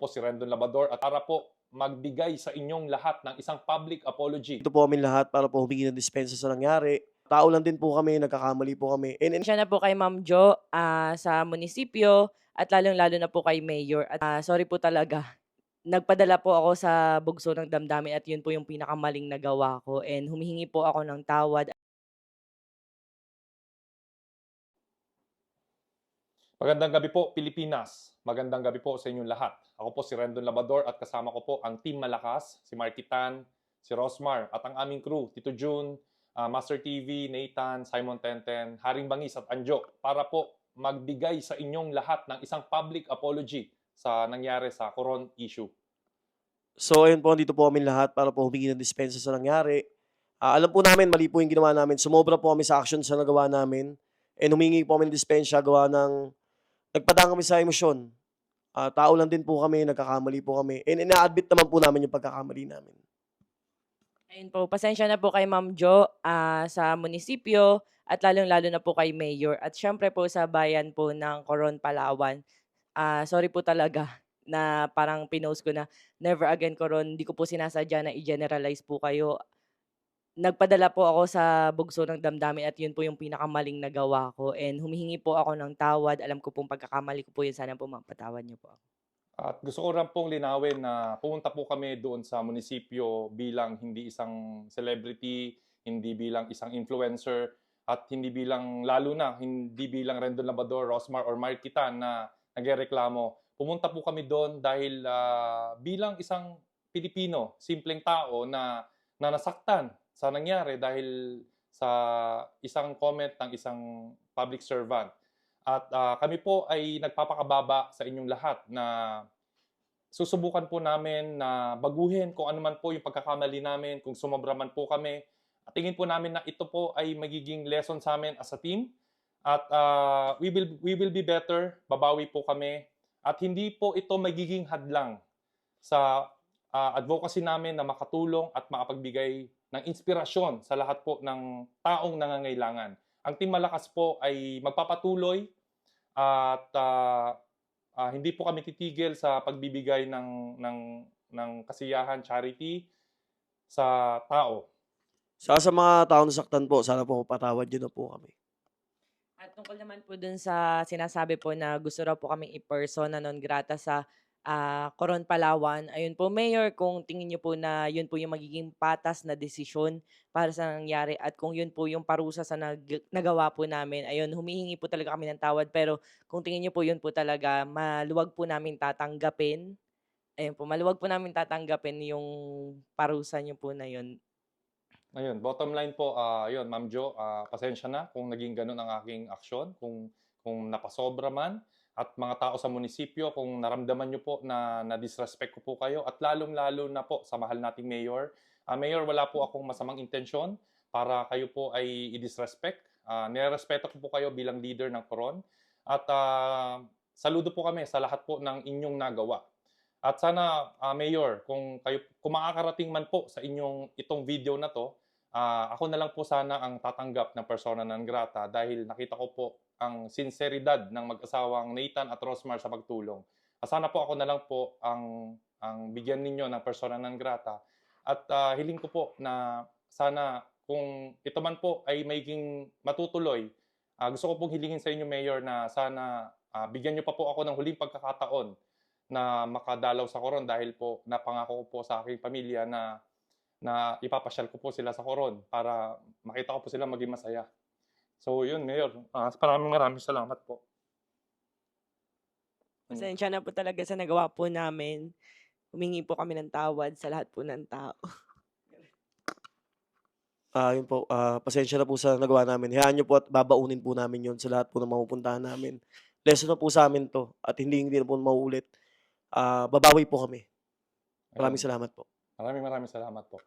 po si Rendon Labador at para po magbigay sa inyong lahat ng isang public apology. Ito po kami lahat para po humingi ng dispensa sa nangyari. Tao lang din po kami, nagkakamali po kami. And, and Siya na po kay Ma'am Jo ah, sa munisipyo at lalong-lalo na po kay Mayor. At ah, sorry po talaga. Nagpadala po ako sa bugso ng damdamin at yun po yung pinakamaling nagawa ko. And humihingi po ako ng tawad. Magandang gabi po, Pilipinas. Magandang gabi po sa inyong lahat. Ako po si Rendon Labador at kasama ko po ang Team Malakas, si Marky Tan, si Rosmar at ang aming crew, Tito June, ah, Master TV, Nathan, Simon Tenten, Haring Bangis at Anjo para po magbigay sa inyong lahat ng isang public apology sa nangyari sa Coron issue. so ayun po, dito po kami lahat para po humingi ng dispensa sa nangyari. Ah, alam po namin, mali po yung ginawa namin. Sumobra po kami sa action sa nagawa namin. And humingi po kami ng dispensa, gawa ng... Nagpadaan kami sa emosyon. Ah, tao lang din po kami, nagkakamali po kami. And ina-admit naman po namin yung pagkakamali namin. Ayun po, pasensya na po kay Ma'am Jo ah, sa munisipyo at lalong-lalo na po kay Mayor. At syempre po sa bayan po ng Coron, Palawan. Ah, sorry po talaga na parang pinost ko na never again Coron. Hindi ko po sinasadya na i-generalize po kayo. Nagpadala po ako sa bugso ng damdamin at yun po yung pinakamaling nagawa ko. And humihingi po ako ng tawad. Alam ko pong pagkakamali ko po yun. Sana po mapatawad niyo po ako. At gusto ko rin pong linawin na pumunta po kami doon sa munisipyo bilang hindi isang celebrity, hindi bilang isang influencer, at hindi bilang, lalo na, hindi bilang Rendon Labador, Rosmar, or Markitan na nagreklamo. Pumunta po kami doon dahil ah, bilang isang Pilipino, simpleng tao na, na nasaktan sa nangyari dahil sa isang comment ng isang public servant. At ah, kami po ay nagpapakababa sa inyong lahat na susubukan po namin na baguhin kung ano man po yung pagkakamali namin, kung sumobra man po kami. At tingin po namin na ito po ay magiging lesson sa amin as a team. At ah, we will we will be better, babawi po kami. At hindi po ito magiging hadlang sa ah, advocacy namin na makatulong at makapagbigay ng inspirasyon sa lahat po ng taong nangangailangan. Ang Team Malakas po ay magpapatuloy at ah, ah, hindi po kami titigil sa pagbibigay ng ng ng kasiyahan charity sa tao. Sa sa mga tao nasaktan po, sana po mapatawad yun na po kami. At tungkol naman po dun sa sinasabi po na gusto raw po kaming i-persona non grata sa ah, Coron, Palawan. Ayun po, Mayor, kung tingin niyo po na yun po yung magiging patas na desisyon para sa nangyari at kung yun po yung parusa sa nag- nagawa po namin, ayun, humihingi po talaga kami ng tawad. Pero kung tingin niyo po yun po talaga, maluwag po namin tatanggapin. Ayun po, maluwag po namin tatanggapin yung parusa niyo po na yun. Ayun, bottom line po, ah yun, Ma'am Jo, ah, pasensya na kung naging ganun ang aking aksyon, kung kung napasobra man at mga tao sa munisipyo kung naramdaman niyo po na na-disrespect ko po kayo at lalong-lalo na po sa mahal nating mayor. Ah, mayor, wala po akong masamang intensyon para kayo po ay i-disrespect. Ah, nirespeto ko po kayo bilang leader ng Coron at ah, saludo po kami sa lahat po ng inyong nagawa. At sana, ah, Mayor, kung kayo kung makakarating man po sa inyong itong video na to, ah, ako na lang po sana ang tatanggap ng persona non grata dahil nakita ko po ang sinseridad ng mag-asawang Nathan at Rosmar sa pagtulong. Ah, sana po ako na lang po ang ang bigyan ninyo ng persona non grata at ah, hiling ko po na sana kung ito man po ay magiging matutuloy, ah, gusto ko pong hilingin sa inyo Mayor na sana ah, bigyan niyo pa po ako ng huling pagkakataon na makadalaw sa Coron dahil po napangako ko po sa aking pamilya na na ipapasyal ko po sila sa Coron para makita ko po sila maging masaya. So yun, Mayor. Ah, maraming maraming salamat po. Mm. Pasensya na po talaga sa nagawa po namin. Humingi po kami ng tawad sa lahat po ng tao. Ah, yun po, ah, pasensya na po sa nagawa namin. Hayaan niyo po at babaunin po namin yun sa lahat po ng mapupuntahan namin. Lesson na po sa amin to at hindi hindi na po mauulit. Ah, babawi po kami. Maraming salamat po. Maraming maraming salamat po.